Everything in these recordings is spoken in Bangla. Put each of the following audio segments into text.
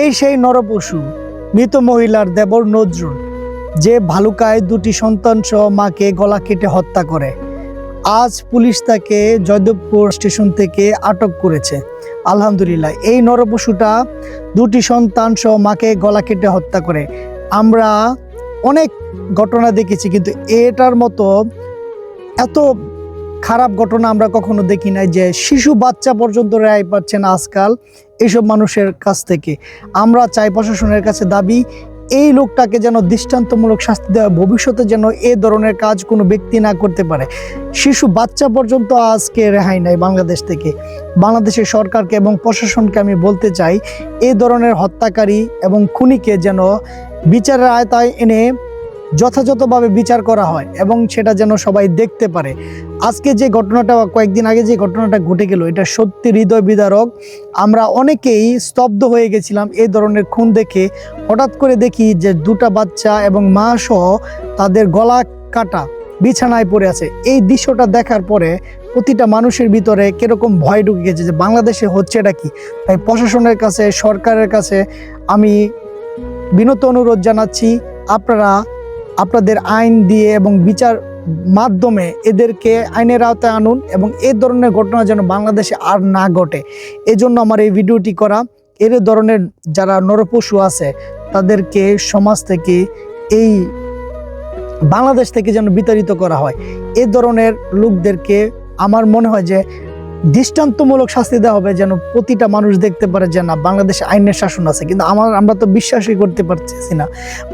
এই সেই নরপশু, মৃত মহিলার দেবর নজরুল, যে ভালুকায় দুটি সন্তান সহ মাকে গলা কেটে হত্যা করে। আজ পুলিশ তাকে জয়দেবপুর স্টেশন থেকে আটক করেছে। আলহামদুলিল্লাহ, এই নরপশুটা দুটি সন্তান সহ মাকে গলা কেটে হত্যা করে। আমরা অনেক ঘটনা দেখেছি, কিন্তু এটার মতো এত খারাপ ঘটনা আমরা কখনো দেখি নাই যে শিশু বাচ্চা পর্যন্ত রেহাই পাচ্ছে না আজকাল এইসব মানুষের কাছ থেকে। আমরা চাই প্রশাসনের কাছে দাবি, এই লোকটাকে যেন দৃষ্টান্তমূলক শাস্তি দেওয়া, ভবিষ্যতে যেন এ ধরনের কাজ কোনো ব্যক্তি না করতে পারে। শিশু বাচ্চা পর্যন্ত আজকে রেহাই নাই বাংলাদেশ থেকে। বাংলাদেশের সরকারকে এবং প্রশাসনকে আমি বলতে চাই, এ ধরনের হত্যাকারী এবং খুনিকে যেন বিচারের আয়তায় এনে যথাযথভাবে বিচার করা হয় এবং সেটা যেন সবাই দেখতে পারে। আজকে যে ঘটনাটা, কয়েকদিন আগে যে ঘটনাটা ঘটে গেল, এটা সত্যি হৃদয় বিদারক। আমরা অনেকেই স্তব্ধ হয়ে গেছিলাম এই ধরনের খুন দেখে। হঠাৎ করে দেখি যে দুটা বাচ্চা এবং মা সহ তাদের গলা কাটা বিছানায় পড়ে আছে। এই দৃশ্যটা দেখার পরে প্রতিটা মানুষের ভিতরে কীরকম ভয় ঢুকে গেছে যে বাংলাদেশে হচ্ছে এটা কি? তাই প্রশাসনের কাছে, সরকারের কাছে আমি বিনত অনুরোধ জানাচ্ছি, আপনারা আপনাদের আইন দিয়ে এবং বিচার মাধ্যমে এদেরকে আইনের আওতায় আনুন এবং এই ধরনের ঘটনা যেন বাংলাদেশে আর না ঘটে। এজন্য আমার এই ভিডিওটি করা। এর ধরনের যারা নরপশু আছে, তাদেরকে সমাজ থেকে এই বাংলাদেশ থেকে যেন বিতাড়িত করা হয়। এ ধরনের লোকদেরকে আমার মনে হয় যে দৃষ্টান্তমূলক শাস্তি দেওয়া হবে যেন প্রতিটা মানুষ দেখতে পারে যে না, বাংলাদেশে আইনের শাসন আছে। কিন্তু আমার, আমরা তো বিশ্বাসই করতে পারছি না।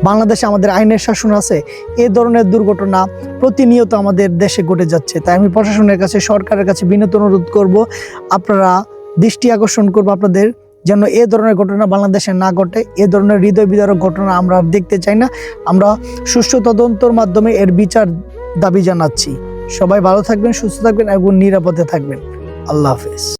বাংলাদেশে আমাদের আইনের শাসন আছে, এ ধরনের দুর্ঘটনা প্রতিনিয়ত আমাদের দেশে ঘটে যাচ্ছে। তাই আমি প্রশাসনের কাছে, সরকারের কাছে বিনত অনুরোধ করব, আপনারা দৃষ্টি আকর্ষণ করব আপনাদের যেন এ ধরনের ঘটনা বাংলাদেশে না ঘটে, এ ধরনের হৃদয় বিদারক ঘটনা আমরা দেখতে চাই না। আমরা সুষ্ঠু তদন্তর মাধ্যমে এর বিচার দাবি জানাচ্ছি। সবাই ভালো থাকবেন, সুস্থ থাকবেন এবং নিরাপদে থাকবেন। আল্লাহ হাফেজ